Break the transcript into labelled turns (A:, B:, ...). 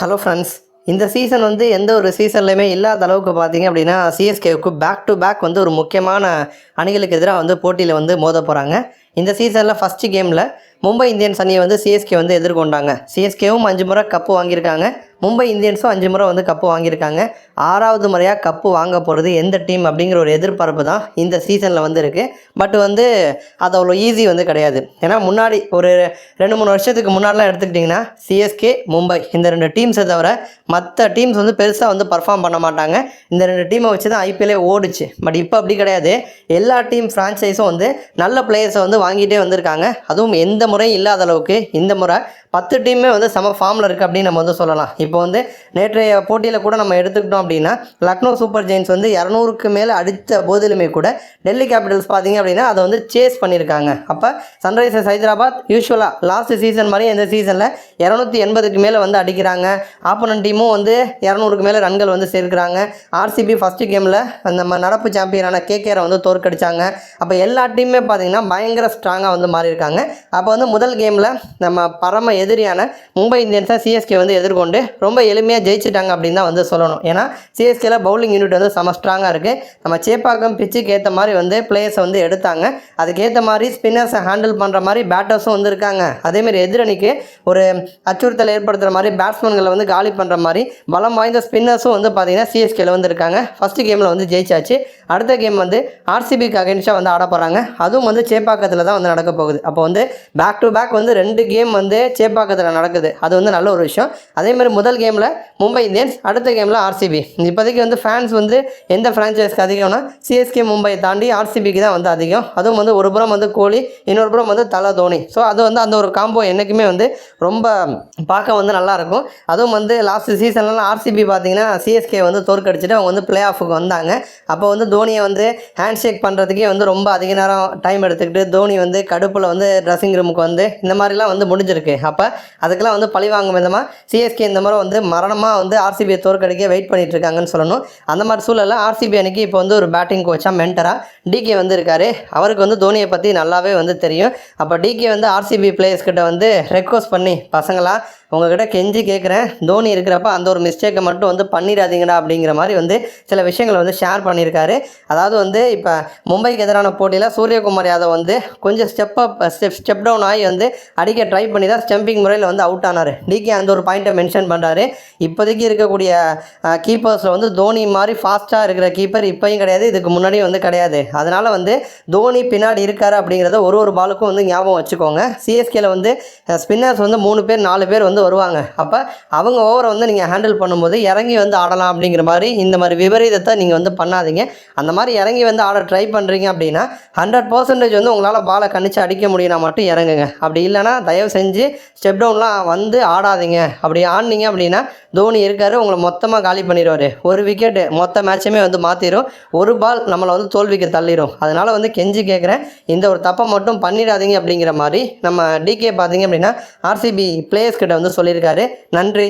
A: Hello friends இந்த season வந்து எந்த ஒரு சீசன்லையுமே இல்லாத அளவுக்கு பார்த்தீங்க அப்படின்னா சிஎஸ்கேவுக்கு பேக் டு பேக் வந்து ஒரு முக்கியமான அணிகளுக்கு எதிராக வந்து போட்டியில் வந்து மோத போகிறாங்க இந்த சீசனில் ஃபஸ்ட்டு கேமில் மும்பை இந்தியன்ஸ் அணியை வந்து சிஎஸ்கே வந்து எதிர்கொண்டாங்க. சிஎஸ்கேவும் அஞ்சு முறை கப்பு வாங்கியிருக்காங்க. மும்பை இந்தியன்ஸும் அஞ்சு முறை வந்து கப்பு வாங்கியிருக்காங்க. ஆறாவது முறையாக கப்பு வாங்க போகிறது எந்த டீம் அப்படிங்கிற ஒரு எதிர்பார்ப்பு தான் இந்த சீசனில் வந்து இருக்குது பட் வந்து அது அவ்வளோ ஈஸி வந்து கிடையாது. ஏன்னா முன்னாடி ஒரு ரெண்டு மூணு வருஷத்துக்கு முன்னாடிலாம் எடுத்துக்கிட்டிங்கன்னா சிஎஸ்கே மும்பை இந்த ரெண்டு டீம்ஸை தவிர மற்ற டீம்ஸ் வந்து பெருசாக வந்து பர்ஃபார்ம் பண்ண மாட்டாங்க. இந்த ரெண்டு டீமை வச்சு தான் ஐபிஎல்லே ஓடுச்சு. பட் இப்போ அப்படி கிடையாது. எல்லா டீம் ஃப்ரான்ச்சைஸும் வந்து நல்ல பிளேயர்ஸை வந்து வாங்கிட்டே வந்திருக்காங்க. அதுவும் எந்த முறையும் இல்லாத அளவுக்கு இந்த முறை பத்து டீமே வந்து சம ஃபார்மில் இருக்குது அப்படின்னு நம்ம வந்து சொல்லலாம். இப்போ வந்து நேற்றைய போட்டியில் கூட நம்ம எடுத்துக்கிட்டோம் அப்படின்னா லக்னோ சூப்பர் ஜெயின்ஸ் வந்து இரநூறுக்கு மேலே அடித்த போதிலுமே கூட டெல்லி கேபிட்டல்ஸ் பார்த்தீங்க அப்படின்னா அதை வந்து சேஸ் பண்ணியிருக்காங்க. அப்போ சன்ரைசர்ஸ் ஹைதராபாத் யூஸ்வலாக லாஸ்ட் சீசன் மாதிரி இந்த சீசனில் இரநூத்தி எண்பதுக்கு மேலே வந்து அடிக்கிறாங்க. ஆப்போனன்ட் டீமும் வந்து இரநூறுக்கு மேலே ரன்கள் வந்து சேர்க்குறாங்க. ஆர்சிபி ஃபஸ்ட்டு கேமில் நம்ம நடப்பு சாம்பியனான கேகேரை வந்து தோற்கடிச்சாங்க. அப்போ எல்லா டீமுமே பார்த்தீங்கன்னா பயங்கர ஸ்ட்ராங்காக வந்து மாறியிருக்காங்க. அப்போ வந்து முதல் கேமில் நம்ம பரம எதிரியான மும்பை இந்தியன்ஸை சிஎஸ்கே வந்து எதிர்கொண்டு ரொம்ப எளிமையாக ஜெயிச்சிட்டாங்க அப்படின்னு தான் வந்து சொல்லணும். ஏன்னா சிஎஸ்கேல பவுலிங் யூனிட் வந்து செம ஸ்ட்ராங்காக இருக்குது நம்ம சேப்பாக்கம் பிச்சுக்கு ஏற்ற மாதிரி வந்து பிளேயர்ஸை வந்து எடுத்தாங்க. அதுக்கேற்ற மாதிரி ஸ்பின்னர்ஸை ஹேண்டில் பண்ணுற மாதிரி பேட்டர்ஸும் வந்து இருக்காங்க. அதேமாரி எதிரணிக்கு ஒரு அச்சுறுத்தல் ஏற்படுத்துகிற மாதிரி பேட்ஸ்மேன்களை வந்து காலி பண்ணுற மாதிரி பலம் வாய்ந்த ஸ்பின்னர்ஸும் வந்து பார்த்தீங்கன்னா சிஎஸ்கேல வந்து இருக்காங்க. ஃபஸ்ட்டு கேமில் வந்து ஜெயிச்சாச்சு. அடுத்த கேம் வந்து ஆர்சிபிக்கு அகைன்ஸ்டாக வந்து ஆட போகிறாங்க அதுவும் வந்து சேப்பாக்கத்தில் தான் வந்து நடக்க போகுது. அப்போ வந்து பேக் டு பேக் வந்து ரெண்டு கேம் வந்து சேப்பாக்கத்தில் நடக்குது. அது வந்து நல்ல ஒரு விஷயம். அதே மாதிரி முதல் கேமில் மும்பை இந்தியன்ஸ் அடுத்த கேமில் ஆர்சிபி இப்போதைக்கு வந்து ஃபேன்ஸ் வந்து எந்த ஃப்ரான்ச்சைஸ்க்கு அதிகம்னா சிஎஸ்கே மும்பை தாண்டி ஆர்சிபிக்கு தான் வந்து அதிகம். அதுவும் வந்து ஒரு புறம் வந்து கோலி இன்னொரு புறம் வந்து தலை தோனி. ஸோ அது வந்து அந்த ஒரு காம்போ என்றைக்குமே வந்து ரொம்ப பார்க்க வந்து நல்லாயிருக்கும் அதுவும் வந்து லாஸ்ட் சீசன்லாம் ஆர்சிபி பார்த்தீங்கன்னா சிஎஸ்கே வந்து தோற்கடிச்சிட்டு அவங்க வந்து பிளே ஆஃபுக்கு வந்தாங்க. அப்போ வந்து தோனியை வந்து ஹேண்ட் ஷேக் பண்ணுறதுக்கே வந்து ரொம்ப அதிக நேரம் டைம் எடுத்துக்கிட்டு தோனி வந்து கடுப்பில் வந்து ட்ரெஸ்ஸிங் ரூமுக்கு வந்து இந்த மாதிரிலாம் வந்து முடிஞ்சிருக்கு. அப்போ அதுக்கெல்லாம் வந்து பழி வாங்கும் விதமாக சிஎஸ்கே இந்த மாதிரி வந்து மரணமாக வந்து ஆர்சிபியை தோற்கடிக்க வெயிட் பண்ணிட்டு இருக்காங்கன்னு சொல்லணும். அந்த மாதிரி சூழலில் ஆர்சிபி அன்னைக்கு இப்போ வந்து ஒரு பேட்டிங் கோச்சாக மென்டராக டிகே வந்து இருக்கார். அவருக்கு வந்து தோனியை பற்றி நல்லாவே வந்து தெரியும். அப்போ டிகே வந்து ஆர்சிபி பிளேயர்ஸ் கிட்ட வந்து ரெக்வஸ்ட் பண்ணி பசங்களா உங்ககிட்ட கெஞ்சி கேட்குறேன் தோனி இருக்கிறப்ப அந்த ஒரு மிஸ்டேக்கை மட்டும் வந்து பண்ணிடாதீங்கடா அப்படிங்கிற மாதிரி வந்து சில விஷயங்களை வந்து ஷேர் பண்ணியிருக்காரு. அதாவது வந்து இப்போ மும்பைக்கு எதிரான போட்டியில் சூரியகுமார் யாதவ் வந்து கொஞ்சம் step up step step down ஆகி வந்து அடிக்க ட்ரை பண்ணி தான் ஸ்டெம்பிங் முறையில் வந்து அவுட் ஆனார். டிகே அந்த ஒரு பாயிண்ட்டை மென்ஷன் பண்ணுறாரு இப்போதைக்கு இருக்கக்கூடிய கீப்பர்ஸில் வந்து தோனி மாதிரி ஃபாஸ்ட்டாக இருக்கிற கீப்பர் இப்போயும் கிடையாது இதுக்கு முன்னாடியும் வந்து கிடையாது. அதனால் வந்து தோனி பின்னாடி இருக்கார் அப்படிங்கிறத ஒரு ஒரு பாலுக்கும் வந்து ஞாபகம் வச்சுக்கோங்க. சிஎஸ்கேல வந்து ஸ்பின்னர்ஸ் வந்து மூணு பேர் நாலு பேர் வந்து வருவாங்க. அப்போ அவங்க ஓவரை வந்து நீங்கள் ஹேண்டில் பண்ணும்போது இறங்கி வந்து ஆடலாம் அப்படிங்கிற மாதிரி இந்த மாதிரி விபரீதத்தை நீங்கள் வந்து பண்ணாதீங்க. அந்த மாதிரி இறங்கி வந்து ஆட ட்ரை பண்ணுறீங்க அப்படின்னா ஹண்ட்ரட் பர்சன்டேஜ் வந்து உங்களால் பாலை கணிச்சு அடிக்க முடியும்னா மட்டும் இறங்குங்க. அப்படி இல்லைன்னா தயவு செஞ்சு ஸ்டெப் டவுன்லாம் வந்து ஆடாதீங்க. அப்படி ஆடினீங்க அப்படின்னா தோனி இருக்காரு உங்களை மொத்தமாக காலி பண்ணிடுவார் ஒரு விக்கெட்டு மொத்த மேட்சுமே வந்து மாற்றிடும் ஒரு பால் நம்மளை வந்து தோல்விக்கு தள்ளிடும் அதனால் வந்து கெஞ்சி கேட்குறேன் இந்த ஒரு தப்பை மட்டும் பண்ணிடாதீங்க அப்படிங்கிற மாதிரி நம்ம டிகே பார்த்தீங்க அப்படின்னா ஆர்சிபி பிளேயர்ஸ் கிட்ட வந்து சொல்லியிருக்காரு. நன்றி.